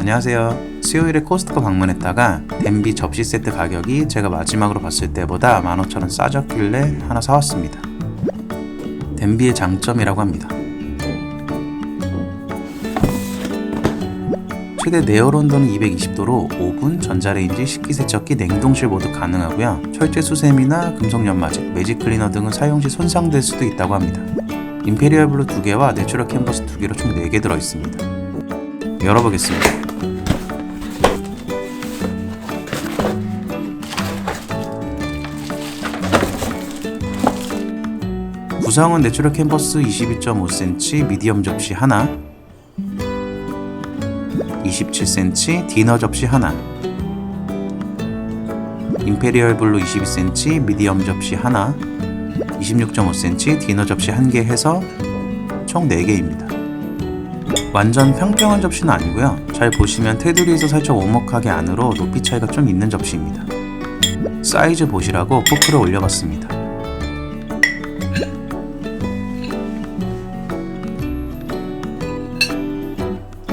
안녕하세요. 수요일에 코스트코 방문했다가 덴비 접시 세트 가격이 제가 마지막으로 봤을 때보다 15,000원 싸졌길래 하나 사왔습니다. 덴비의 장점이라고 합니다. 최대 내열 온도는 220도로 오븐, 전자레인지, 식기세척기, 냉동실 모두 가능하고요. 철제 수세미나 금속 연마제, 매직 클리너 등은 사용 시 손상될 수도 있다고 합니다. 임페리얼 블루 2개와 내추럴 캔버스 2개로 총 4개 들어있습니다. 열어보겠습니다. 구성은 내추럴 캔버스 22.5cm 미디엄 접시 하나, 27cm 디너 접시 하나, 임페리얼 블루 22cm 미디엄 접시 하나, 26.5cm 디너 접시 한개 해서 총 4개입니다. 완전 평평한 접시는 아니고요. 잘 보시면 테두리에서 살짝 오목하게 안으로 높이 차이가 좀 있는 접시입니다. 사이즈 보시라고 포크를 올려봤습니다.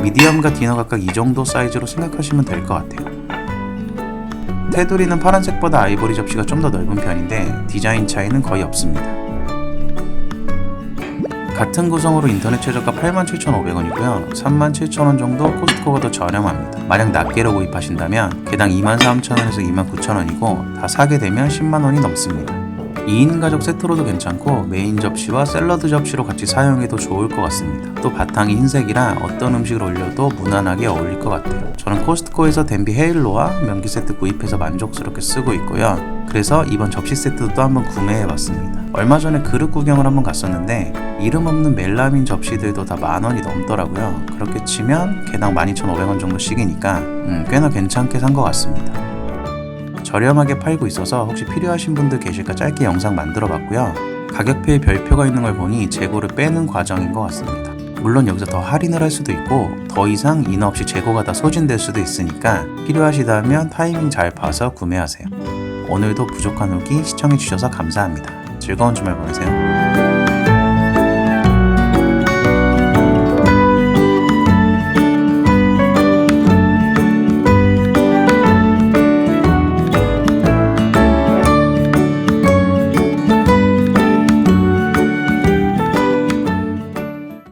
미디엄과 디너 각각 이 정도 사이즈로 생각하시면 될 것 같아요. 테두리는 파란색보다 아이보리 접시가 좀 더 넓은 편인데 디자인 차이는 거의 없습니다. 같은 구성으로 인터넷 최저가 87,500원이고요. 37,000원 정도 코스트코가 더 저렴합니다. 만약 낱개로 구입하신다면 개당 23,000원에서 29,000원이고 다 사게 되면 10만원이 넘습니다. 2인 가족 세트로도 괜찮고 메인 접시와 샐러드 접시로 같이 사용해도 좋을 것 같습니다. 또 바탕이 흰색이라 어떤 음식을 올려도 무난하게 어울릴 것 같아요. 저는 코스트코에서 덴비 헤일로와 면기 세트 구입해서 만족스럽게 쓰고 있고요. 그래서 이번 접시 세트도 또 한번 구매해봤습니다. 얼마 전에 그릇 구경을 한번 갔었는데 이름 없는 멜라민 접시들도 다 만 원이 넘더라고요. 그렇게 치면 개당 12,500원 정도씩이니까 음, 꽤나 괜찮게 산 것 같습니다. 저렴하게 팔고 있어서 혹시 필요하신 분들 계실까 짧게 영상 만들어 봤고요. 가격표에 별표가 있는 걸 보니 재고를 빼는 과정인 것 같습니다. 물론 여기서 더 할인을 할 수도 있고 더 이상 인하 없이 재고가 다 소진될 수도 있으니까 필요하시다면 타이밍 잘 봐서 구매하세요. 오늘도 부족한 후기 시청해주셔서 감사합니다. 즐거운 주말 보내세요.